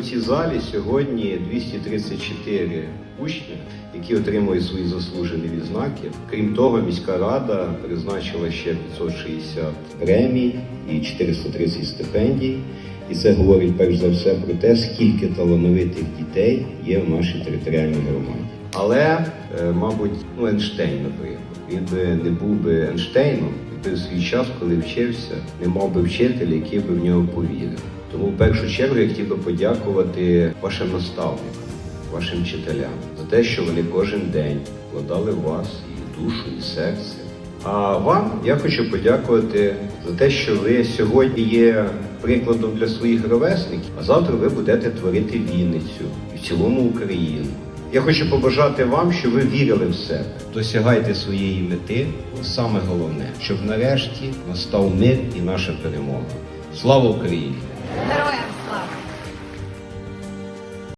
В цій залі сьогодні 234 учні, які отримують свої заслужені відзнаки. Крім того, міська рада призначила ще 560 премій і 430 стипендій. І це говорить перш за все про те, скільки талановитих дітей є в нашій територіальній громаді. Але, е, мабуть, ну Ейнштейн, наприклад, він би не був би Ейнштейном, якби в свій час, коли вчився, не мав би вчителя, який би в нього повірив. Тому в першу чергу я хотів би подякувати вашим наставникам, вашим вчителям за те, що вони кожен день вкладали в вас і душу, і серце. А вам я хочу подякувати за те, що ви сьогодні є прикладом для своїх ровесників, а завтра ви будете творити Вінницю і в цілому Україну. Я хочу побажати вам, щоб ви вірили в себе, досягайте своєї мети. Саме головне, щоб нарешті настав мир і наша перемога. Слава Україні!